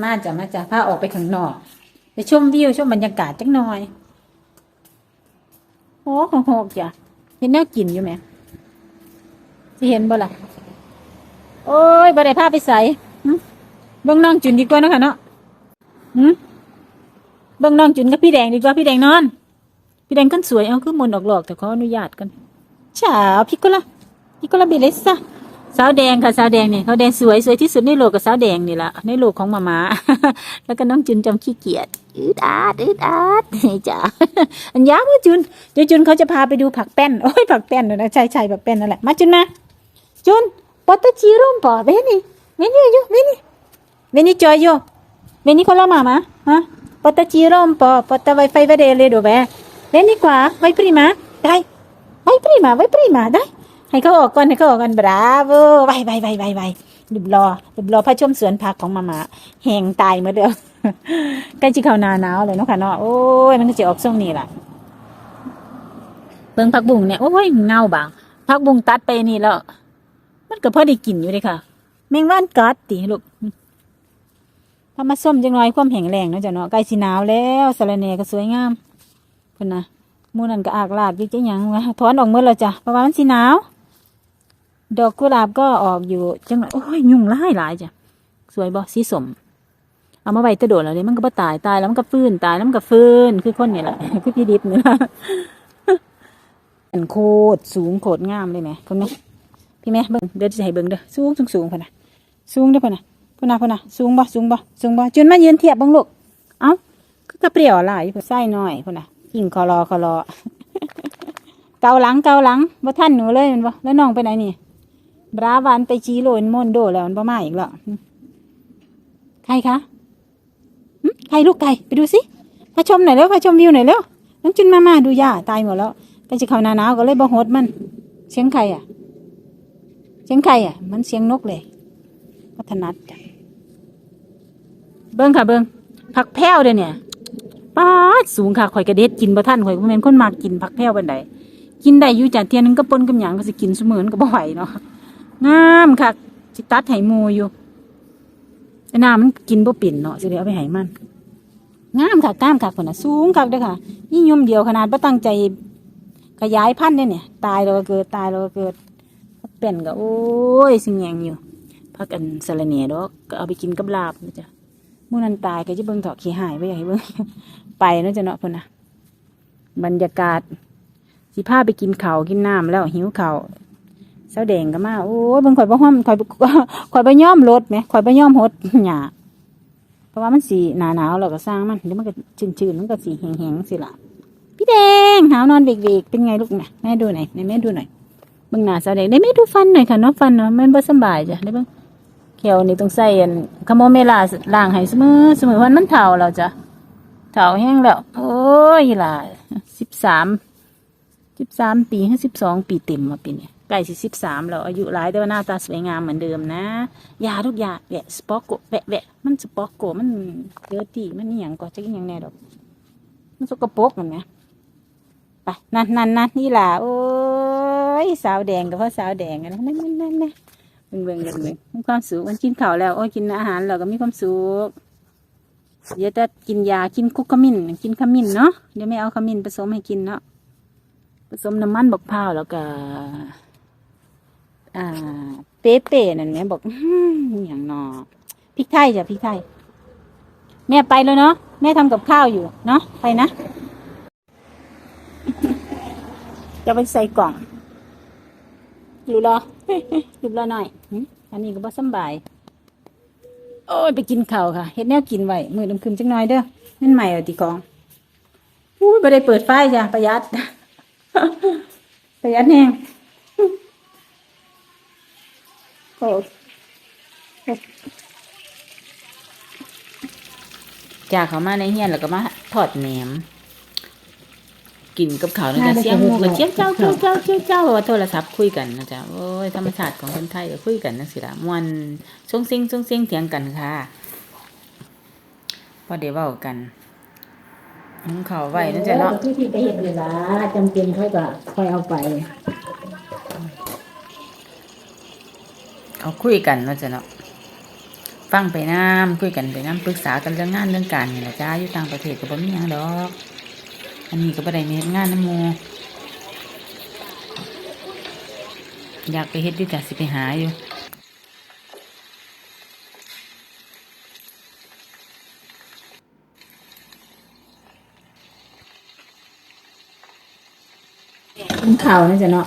มาจ้ะมาจ้ะพาออกไปข้างนอกไปชมวิวชมบรรยากาศจักหน่อยโอ้โหกจ้ะเห็นแนวกินอยู่ไหมสิเห็นบ่ล่ะโอ้ยบ่ได้พาไปใส่เบิ่งน้องจุนดีกว่านะคะเนาะหึเบิ่งน้องจุนกับพี่แดงดีกว่าพี่แดงนอน พี่แดงคนสวยเอาคือมนออกหลอกแต่ขออนุญาตกันฉาพี่กุละพี่กุละเบเลสซ่า สาวแดงค่ะสาวแดงเนี่ยเขาแดงสวยสวยที่สุดในโลกกับสาวแดงนี่ละในโลกของมามาแล้วก็น้องจุนจำขี้เกียจอืดอาดอืดอาดนี่จ้าอันยาวจุนเดี๋ยวจุนเขาจะพาไปดูผักแป้นโอ้ยผักแป้นนะใช่ใช่ผักแป้นนั่นแหละมาจุนมาจุนปอตจีรุมปอเวนี่เวนี่อยู่เวนี่เวนี่จอยอยู่เวนี่คนละมามาฮะปอตจีรุมปอปอตไวไฟเวเดเลโดเว Vieni qua, vai prima, dai, vai prima, vai prima, dai. ให้เขาออกก่อนให้เขาออกก่อนบราโวไปไปไปไปไปดูรอดูรอพระชมสวนผักของมามาแหงตายหมาเดิมใกล้จะเข้านาหนาวเลยเนาะค่ะเนาะโอ้ยมันก็จะออกช่วงนี้ล่ะเบิ่งผักบุ้งเนี่ยโอ้ยเงาบางผักบุ้งตัดไปนี่แล้ว มันก็พอได้กินอยู่เลยค่ะ แมงว่านกัดติลูกถ้ามาส้มจังน่อยความแข็งแรงเนาะจ้ะเนาะใกล้สิหนาวแล้วสะระแหน่ก็สวยงามพุ่นนะมูนันก็อากลากยู่จังหยังถอนออกเมื่อแล้วจ้ะเพราะว่ามันสีหนาว ดอกกุหลาบก็ออกอยู่จังหวะโอ้ยยุ่งหลายหลายจ้ะสวยบ่สีสมเอามาไว้ตะโดดแล้วเนี่ยมันก็บ่ตายตายแล้วมันก็ฟื้นตายแล้วมันก็ฟื้นคือคนเนี่ยแหละคือพี่ดิบเนี่ยอันโคตรสูงโคตรงามเลยไหมคุณไหมพี่แม่เบิ่งเดี๋ยวจะให้เบิ่งเด้อสูงสูงสูงพะนะสูงเด้อพะนะพะนะพะนะสูงบ่สูงบ่สูงบ่จนมายืนเทียบบิ่งลูกเอ้าคือกระเปรี้ยวหลายไส้หน่อยพุ่นน่ะกิ่งคอรอคอรอเกาหลังเกาหลังบ่ท่านหนูเลยมันบ่แล้วน้องไปไหนนี่ ราวันไปจีโรนมอนโดแล้วมันบ่มาอีกแล้วใครคะใครลูกไก่ไปดูสิพาชมหน่อยเร็วพาชมวิวหน่อยเร็วน้องจุนมามาดูย่าตายหมดแล้วแต่จะเขาหนาหนาวก็เลยบ่ฮดมัน เสียงใครอะ เสียงใครอะ มันเสียงนกเลยพัฒนัดจ้ะเบิ้งค่ะเบิ้งผักแพ้วเด้เนี่ยป้าสูงค่ะข่อยกระเด็ดกินบ่ทันข่อยบ่แม่นคนมากกินผักแพ้วปานใดกินได้อยู่จ้ะเทียหนึงก็ปนกับหยังก็สิกินซุมื้อนก็บ่ไหวเนาะ งามค่ะสิตัดให้หมู่อยู่แต่น้ามันกินบ่เป็นเนาะสิได้เอาไปให้มันงามค่ะงามค่ะพุ่นน่ะสูงคักเด้อค่ะนี่ยมเดียวขนาดบ่ตั้งใจขยายพันธุ์เด้อเนี่ย ตายแล้วก็เกิดตายแล้วก็เกิดเป็นก็โอ้ยสิแยงอยู่พักอันสะระแหน่ดอกก็เอาไปกินกับลาบนะจ๊ะมื่อนั้นตายก็จะเบิ่งถาะขี้หายไปอยากให้เบิ่งไปนาะจะเนาะพุ่นนะบรรยากาศสิพาไปกินเขากินน้ำแล้วหิวเขา เสาแดงก็มาโอ้ยเบิ่งข่อยบ่ห้อมข่อยข่อยบ่ยอมรถไหมข่อยบ่ยอมหดหญ้าเพราะว่ามันสีหนาหนาวแล้วก็สร้างมันเดี๋ยวมันก็ชื้นๆมันก็สีแห้งๆสิล่ะพี่แดงหาวนอนเบกๆเป็นไงลูกนะแม่ดูหน่อยแม่ดูหน่อยเบิ่งหน้าเสาแดงได้แม่ดูฟันหน่อยค่ะเนาะฟันเนาะมันบ่สบายจ้ะได้เบิ่งเขียวนี่ต้องใส่อันคาโมเมล่าล้างให้เสมอเสมอวันมันเฒ่าแล้วจ้ะเฒ่าแห้งแล้ว โอ้ยล่ะสิบสามสิบสามปีให้สิบสองปีเต็มมาปีนี้ ใกล้สิสิบสามแล้วอายุหลายแต่ว่าหน้าตาสวยงามเหมือนเดิมนะยาทุกยาแหวะสปอกโกแวะแวะมันสปอกโกมันเดือตีมันนี่อยังก็จะกินยังแน่ดอกมันสกปรกมันไหมไปนั่นนั่นนั่นนี่ล่ะโอ้ยสาวแดงกับพ่อสาวแดงอะนะนั่นนั่นนั่นนั่นเบิ่งเบิ่งเบิ่งมีความสุขมันกินข้าวแล้วโอ้ยกินอาหารแล้วก็มีความสุขเดี๋ยวจะกินยากินคุกขมิ้นกินขมิ้นเนาะเดี๋ยวไม่เอาขมิ้นผสมให้กินเนาะผสมน้ำมันบกพร้าวแล้วก็ อ่า เป๊ะเป๊นั่นแม่บอกอย่างนอพริกไทยจ้ะพริกไทย แม่ไปแล้วเนาะแม่ทำกับข้าวอยู่ เนาะไปนะ จะไปใส่กล่องอยู่รออยู่รอหน่อยอันนี้ก็บ่สำบาย โอ้ยไปกินข้าวค่ะเฮ็ดแนวกินไว้มือดำคืมจังน้อยเด้อนั่นใหม่เอาติกองอุ้ยบ่ได้เปิดไฟจ้ะประหยัดประหยัดแฮง จ้าเขามาในเฮียนแล้วก็มาทอดแหนม กินกับเขาวนะจ๊ะเสียงมูกับเจี๊ยบเจ้าเจ้าเจ้าเจ้าเจ้าเพราะว่าโทรศัพท์คุยกันนะจ๊ะโอ้ยธรรมชาติของคนไทยก็คุยกันนะสิละมวนส่งซิงส่งซิงเถียงกันค่ะพอเดี๋ยวเว้ากันหุงข้าวไว้นะจ๊ะเนาะที่ที่ไปเห็นเวลาจำเป็นเขาก็คอยเอาไป เอาคุยกันนะจ๊ะเนาะฟังไปน้ำคุยกันไปน้ำปรึกษากันเรื่องงานเรื่องการนี่แหละจ้าอยู่ต่างประเทศก็บ่มีหยังดอก อันนี้ก็บ่ได้มีเฮ็ดงานน้ำมูอยากไปเฮ็ดอยู่จ้ะสิไปหาอยู่กินข้าวนะจ๊ะเนาะ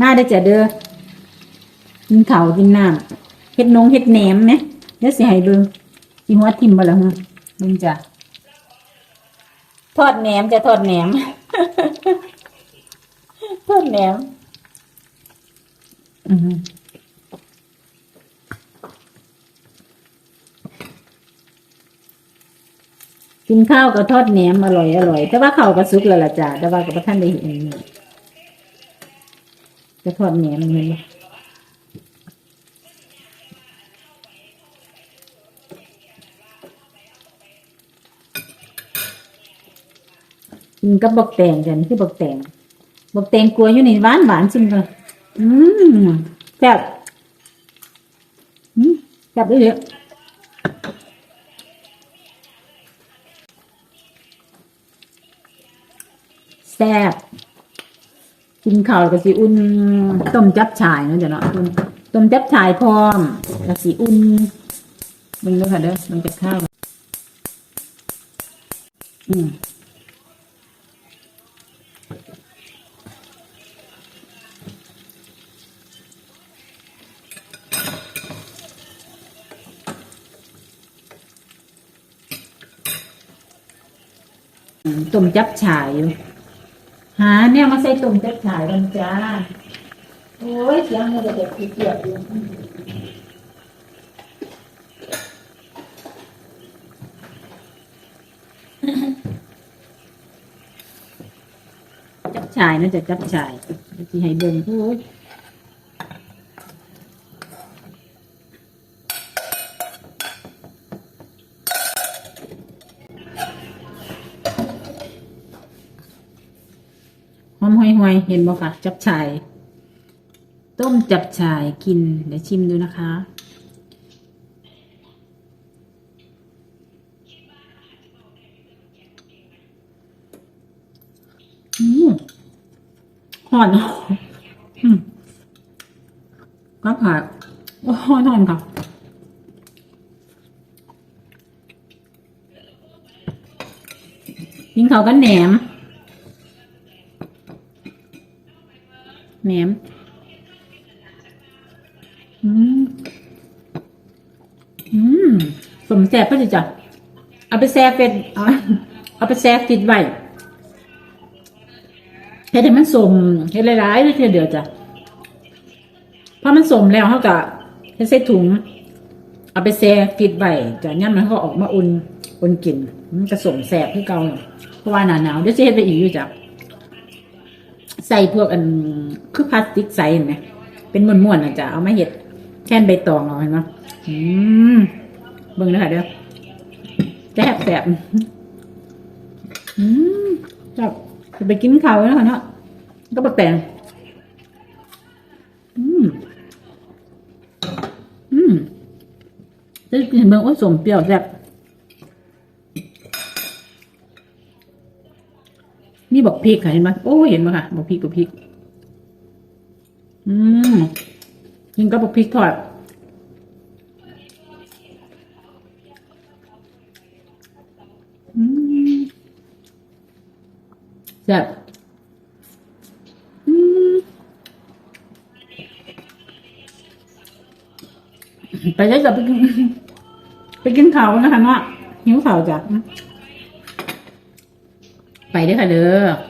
มมาได้จ้ะเด้อกินข้าวกินน้ำเฮ็ดนงเฮ็ดแหนมไหมเดี๋ยวสิให้เบิ่งสิหัวทิ่มบ่ล่ะฮะเบิ่งจ้ะทอดแหนมจะทอดแหนมทอดแหนม อือกินข้าวกับทอดแหนมอร่อยอร่อย แต่ว่าข้าวก็สุกแล้วล่ะจ้ะแต่ว่าก็บ่ทันได้เห็นนี่ จะทอดแหนมมันบ่กินกับบักแตงกันคือบักแตงบักแตงกลัวอยู่นี่หวานหวานจริงเลยอืมแซ่บอืมแซ่บเลยแซ่บ กินข้าวก็สิอุ่นต้มจับฉ่ายเนาะจ้ะเนาะกุนต้มจับฉ่ายพร้อมแล้วสิอุ่นเบิ่งเด้ค่ะเด้อมันจะข้าวอืมอืมต้มจับฉ่ายอยู่ หาเนี่ยมาใส่ต้มจับฉ่ายกันจ้า โอ้ยเสียงมันจะเด็กเกียบอยู่จับชายนะจะจับชายที่ให้เบิ่งพูด มห่วยๆ เห็นบ่ค่ะ จับฉ่าย ต้มจับฉ่ายกิน เดี๋ยวชิมดูนะคะ อืมหอนอืมก็ผ่าโอ้หอนค่ะกินเขากันแหนม แหนมอืมอืมสมแซ่บป่ะจิจ๊ะเอาไปแซ่เป็ดเอาเอาไปแซ่ฟิตไว้เฮ็ดให้มันสมเฮ็ดหลายๆเลยทีเดียวจ้ะพอมันสมแล้วเขาก็เฮ็ดใส่ถุง เอาไปแช่ฟิตไว้จ้ะย่ำมันเขาออกมาอุ่นอุ่นกินมันจะสมแซ่บคือเก่าเพราะว่าหนาหนาวเดี๋ยวจะเฮ็ดไปอีกอยู่จ้ะ ใส่พวกอันคือพลาสติกใสเห็นไหมเป็นม้วนๆนะจ้ะเอามาเฮ็ดแค่นใบตองเอาเห็นไหมอืมเบิ่งนะคะเด้อแซ่บแซ่บอืมจ้ะจะไปกินข้าวแล้วค่ะเนาะก็บักแตงอืมอืมได้กินเบิ่งโอ้สมเปรี้ยวแซ่บ มีบอกพริกค่ะเห็นไหมโอ้เห็นไหมค่ะบอกพริกบอกพริก อืมกินกับบอกพริกทอดอืมแซ่บอืมไปได้จะไปกินไปกินข้าวนะคะเนาะหิวข้าวจ้ะ ไปด้อค่ะเด้อ